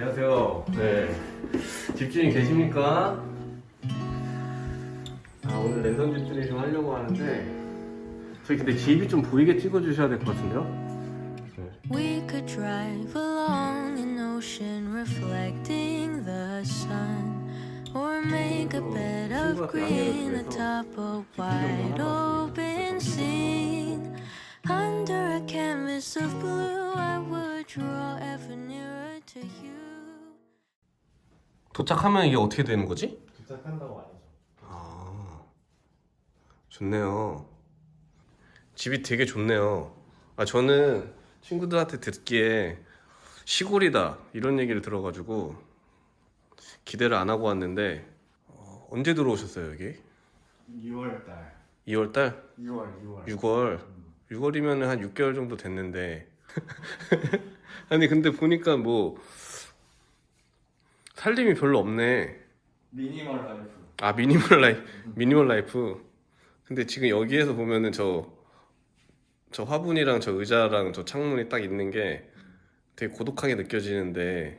안녕하세요. 네. 집주인 계십니까? 아, 오늘 랜덤 집주인 좀 하려고 하는데, 저희 근데 집이 좀 보이게 찍어주셔야 될 것 같은데요? 네. We could drive along an ocean reflecting the sun, or make a bed of green atop a wide open scene. Under a canvas of blue, I would draw ever nearer to you. 도착하면 이게 어떻게 되는 거지? 도착한다고 알죠. 아, 좋네요. 집이 되게 좋네요. 아, 저는 친구들한테 듣기에 시골이다 이런 얘기를 들어가지고 기대를 안 하고 왔는데 어, 언제 들어오셨어요 여기? 6월 달. 2월 달? 6월, 6월. 6월? 6월이면 한 6개월 정도 됐는데 아니 근데 보니까 뭐 살림이 별로 없네. 미니멀 라이프. 아 미니멀 라이프 미니멀 라이프 근데 지금 여기에서 보면은 저 저 화분이랑 저 의자랑 저 창문이 딱 있는 게 되게 고독하게 느껴지는데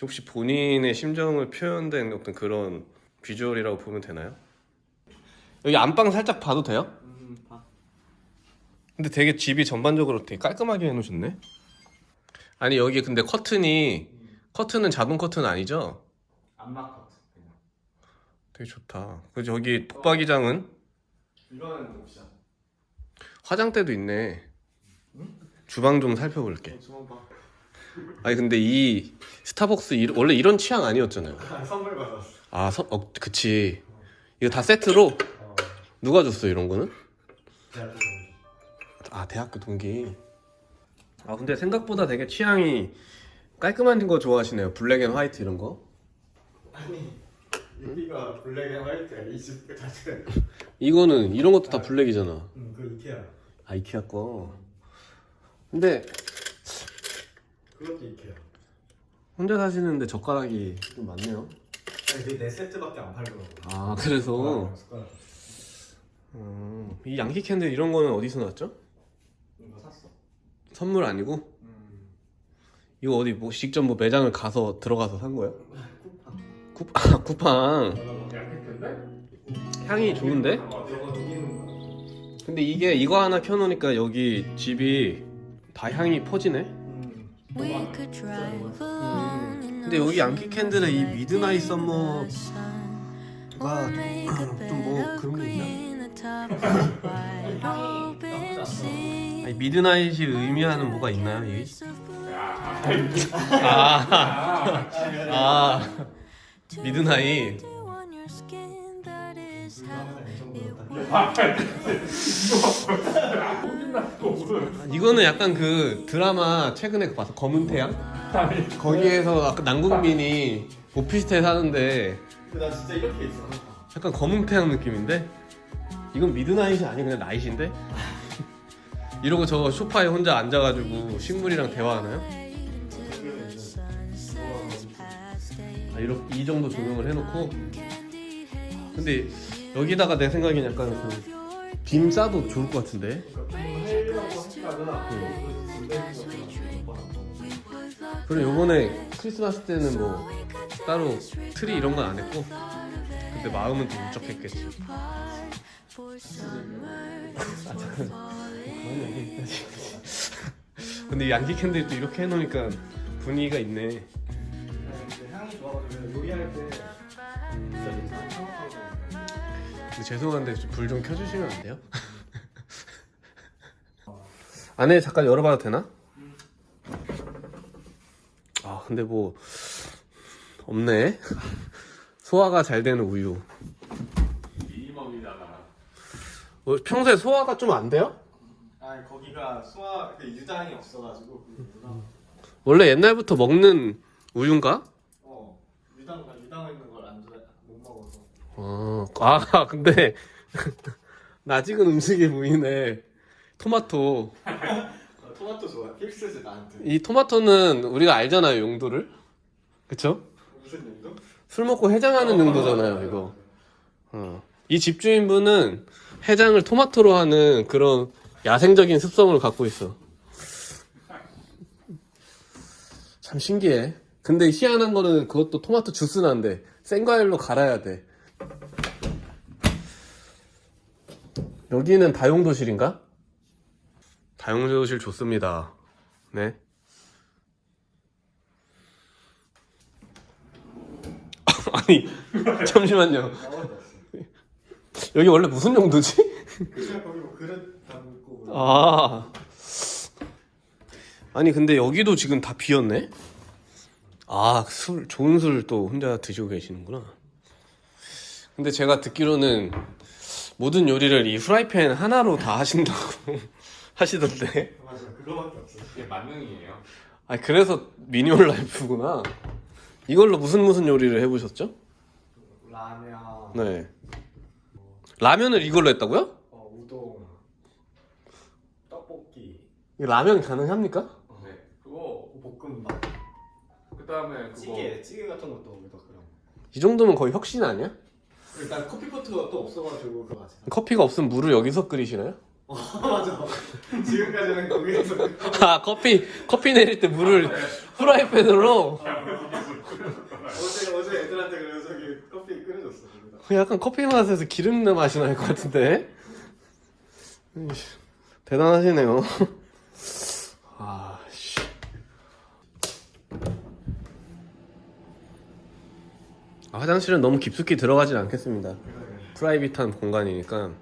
혹시 본인의 심정을 표현된 어떤 그런 비주얼이라고 보면 되나요? 여기 안방 살짝 봐도 돼요? 음, 봐. 근데 되게 집이 전반적으로 되게 깔끔하게 해놓으셨네 아니 여기 근데 커튼이 커튼은 자동 커튼 아니죠? 안막 커트. 그냥. 되게 좋다 그 저기 독박이장은 이거는 옵션. 화장대도 있네. 주방 좀 살펴볼게. 어, 봐. 아니 근데 이 스타벅스 이- 원래 이런 취향 아니었잖아요. 아, 선물 받았어. 아, 서, 어, 그치. 이거 다 세트로 어. 누가 줬어 이런 거는? 대학교 동기. 아, 대학교 동기. 아, 근데 생각보다 되게 취향이 깔끔한 거 좋아하시네요. 블랙 앤 화이트 이런 거. 아니, 여기가 블랙 앤 화이트야. 이집 자체. 이거는 이런 것도 다 블랙이잖아. 음, 그 이케아. 아, 이케아 거. 근데 그것도 이케아. 혼자 사시는데 젓가락이 좀 많네요. 아니, 네 세트밖에 안 팔더라고. 아, 그래서 숟가락, 숟가락. 음, 이 양키 캔들 이런 거는 어디서 나왔죠? 이거 샀어. 선물 아니고? 음. 이거 어디 뭐 직접 뭐 매장을 가서 들어가서 산 거야? 쿠팡. 쿠, 아, 쿠팡? 향이 좋은데? 근데 이게 이거 하나 켜놓으니까 여기 집이 다 향이 퍼지네? 음. 근데 여기 양키 캔들의 이 미드나잇 썸머가 sun. Or make a 좀 bed 뭐 of 그런 게 있나? 아니 미드나잇이 의미하는 뭐가 있나요? 이? Canvas of blue, 아, 아 미드나잇 이거는 약간 그 드라마 최근에 봤어 검은 태양? 거기에서 아까 남궁민이 오피스텔 사는데 나 진짜 이렇게 있어. 약간 검은 태양 느낌인데 이건 미드나잇이 아니 그냥 나잇인데 이러고 저 소파에 혼자 앉아가지고 식물이랑 대화하나요? 아, 이렇게 이 정도 조명을 해놓고? 근데 여기다가 내 생각엔 약간 그빔 싸도 좋을 것 같은데? 하다가 그리고 요번에 크리스마스 때는 뭐 따로 트리 이런 건 안 했고? 근데 마음은 좀 울적했겠지. 아 근데 이 양키 캔들도 이렇게 해놓으니까 분위기가 있네 향이 좋아가지고 요리할 때 진짜 상황하고 근데 죄송한데 불 좀 켜주시면 안 돼요? 안에 잠깐 열어봐도 되나? 아 근데 뭐 없네 소화가 잘 되는 우유 미니멈이잖아. 어, 평소에 소화가 좀 안 돼요? 아 거기가 소화 그 유당이 없어가지고 그 유당 원래 옛날부터 먹는 우유인가? 어 유당 유당 있는 걸 안 좋아 못 먹어서. 어, 아 근데 낯익은 음식이 보이네. 토마토. 어, 토마토 좋아 필수지 나한테. 이 토마토는 우리가 알잖아요 용도를. 그쵸? 무슨 용도? 술 먹고 해장하는 용도잖아요 이거. 어. 이 집주인분은 해장을 토마토로 하는 그런 야생적인 습성을 갖고 있어 참 신기해 근데 희한한 거는 그것도 토마토 주스 난데 생과일로 갈아야 돼. 여기는 다용도실인가? 다용도실 좋습니다. 네. 아니 잠시만요. 여기 원래 무슨 용도지? 그냥 거기 뭐 그릇 담고 뭐 아. 아니 근데 여기도 지금 다 비었네. 아, 술 좋은 술 또 혼자 드시고 계시는구나. 근데 제가 듣기로는 모든 요리를 이 후라이팬 하나로 다 하신다고 하시던데. 맞아 그거밖에 없어 이게 만능이에요. 아, 그래서 미니멀 라이프구나. 이걸로 무슨 무슨 요리를 해보셨죠? 라면 네. 라면을 이걸로 했다고요? 어, 우동 떡볶 이이 라면 가능합니까? 네. 그거 볶음밥 그다음에 그거 찌개 찌개 같은 것도 여기다 그냥 이 정도면 거의 혁신 아니야? 일단 커피포트가 또 없어가지고 그거 커피가 없으면 물을 여기서 끓이시나요? 맞아 지금까지는 거기에서 아 커피 커피 내릴 때 물을 프라이팬으로 어제 어제 애들한테 그래서 저기 커피 끓여줬어 거기다 약간 커피 맛에서 기름 맛이 날 것 같은데 이씨, 대단하시네요 아, 화장실은 너무 깊숙이 들어가진 않겠습니다. 프라이빗한 공간이니까. 어,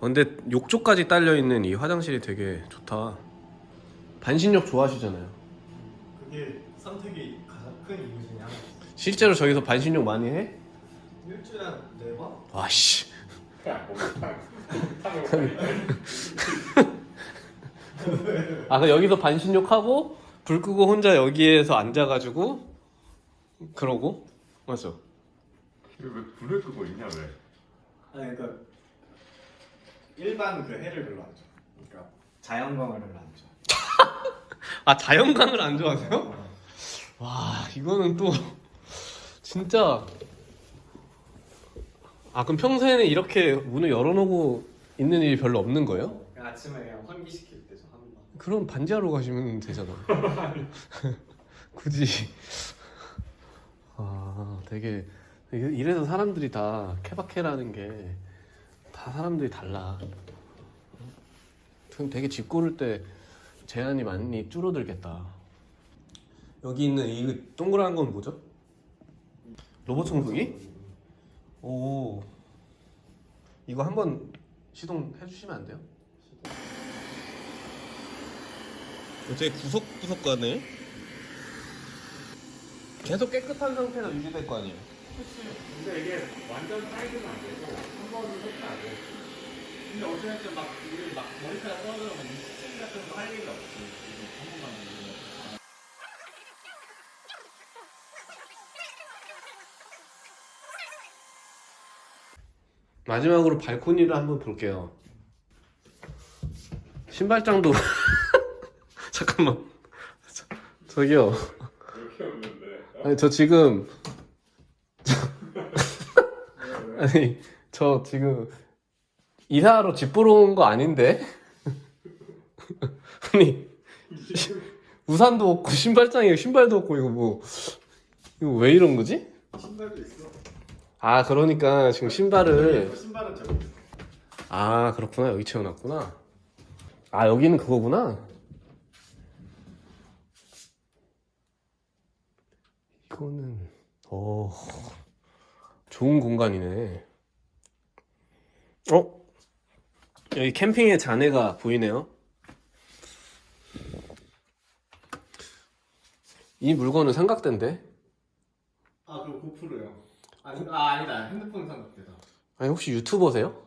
근데 욕조까지 딸려 있는 이 화장실이 되게 좋다. 반신욕 좋아하시잖아요. 그게 선택이 가장 큰 이유 중에 하나 실제로 저기서 반신욕 많이 해? 일주일에 한네 번? 와씨. 아, 그 여기서 반신욕 하고 불 끄고 혼자 여기에서 앉아가지고 그러고 맞죠? 왜 불을 끄고 있냐 왜? 아니 그러니까 일반 그 해를 별로 안 좋아 그러니까 자연광을 별로 안 좋아 아 자연광을 안 좋아하세요? 와 이거는 또 진짜 아 그럼 평소에는 이렇게 문을 열어놓고 있는 일이 별로 없는 거예요? 그냥 아침에 그냥 환기 시킬 때저 한 번 그럼 반지하러 가시면 되잖아. 굳이. 아, 되게 이래서 사람들이 다 케바케라는 게 다 사람들이 달라. 그럼 되게 집 고를 때 제한이 많이 줄어들겠다. 여기 있는 이 동그란 건 뭐죠? 로봇 청소기? 오. 이거 한번 시동해 주시면 안 돼요? 되게 구석구석 가네. 계속 깨끗한 상태가 유지될 거 아니에요? 근데 이게 완전 사이즈는 안 되고 한 번은 세트 안 돼. 근데 어쨌든 막 우리 막 머리카락 떨어져서 막 스킨 같은 거 할 일이 없지. 이거 한 번만 누르면. 마지막으로 발코니를 한번 볼게요. 신발장도 잠깐만 저, 저기요. 아니 저 지금 아니 저 지금 이사하러 집 보러 온 거 아닌데? 아니 시- 우산도 없고 신발장에 신발도 없고 이거 뭐 이거 왜 이런 거지? 신발도 있어. 아 그러니까 지금 신발을 신발은 저기 있어. 아 그렇구나. 여기 채워놨구나. 아 여기는 그거구나 이거는 어 좋은 공간이네. 어? 여기 캠핑의 잔해가 보이네요. 이 물건은 삼각대인데? 아 그럼 고프로요. 아니 아 아니다. 핸드폰 삼각대다. 아니 혹시 유튜버세요?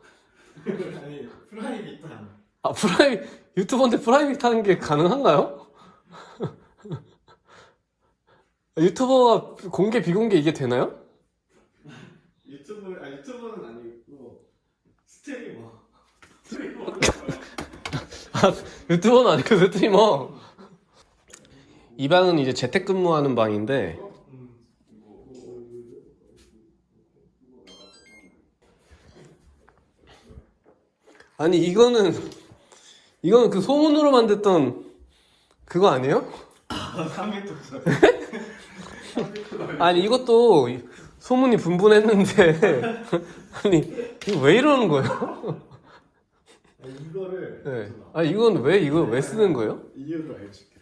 아니 프라이빗한 아 프라이 유튜버인데 프라이빗 하는 게 가능한가요? 유튜버가 공개 비공개 이게 되나요? 유튜브 아 유튜버는 아니고 스트리머 스트리머 유튜버는 아니고 스트리머 이 방은 이제 재택근무하는 방인데 아니 이거는 이거는 그 소문으로 만들던 그거 아니에요? 아 3m 아니 이것도 소문이 분분했는데 아니 이거 왜 이러는 거예요? 이거를 네. 아 이건 왜 이거 왜 쓰는 거예요? 이유를 알려줄게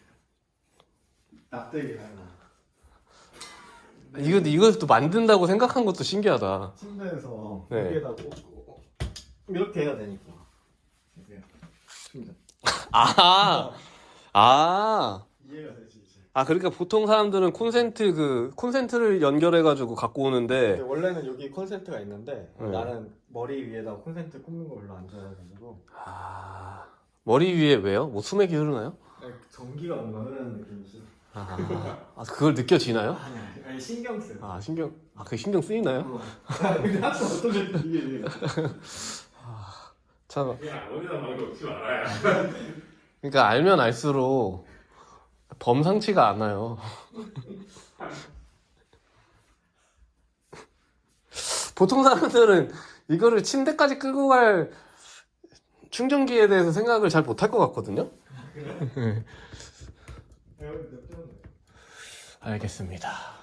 납득이 가나 이거 이것도 만든다고 생각한 것도 신기하다. 침대에서 네. 여기에다 꽂고 이렇게 해야 되니까 이게 침대 아, 아, 이해가 되지 아 그러니까 보통 사람들은 콘센트 그 콘센트를 연결해가지고 갖고 근데 오는데 원래는 여기 콘센트가 있는데 네. 나는 머리 위에다 콘센트 꽂는 거 별로 안 좋아해가지고 아 머리 위에 왜요? 뭐 수맥이 흐르나요? 아니, 전기가 뭔가 흐르는 느낌이지 아, 아 그걸 느껴지나요? 아니 아니, 아니 신경 쓰 아 신경 아그 신경 쓰이나요? 어. 근데 항상 어떤 게 이게 이게 참 그냥 어디다 말고 없지 말아야. 그러니까 알면 알수록 범상치가 않아요. 보통 사람들은 이거를 침대까지 끌고 갈 충전기에 대해서 생각을 잘 못할 것 같거든요. 몇 분? 알겠습니다.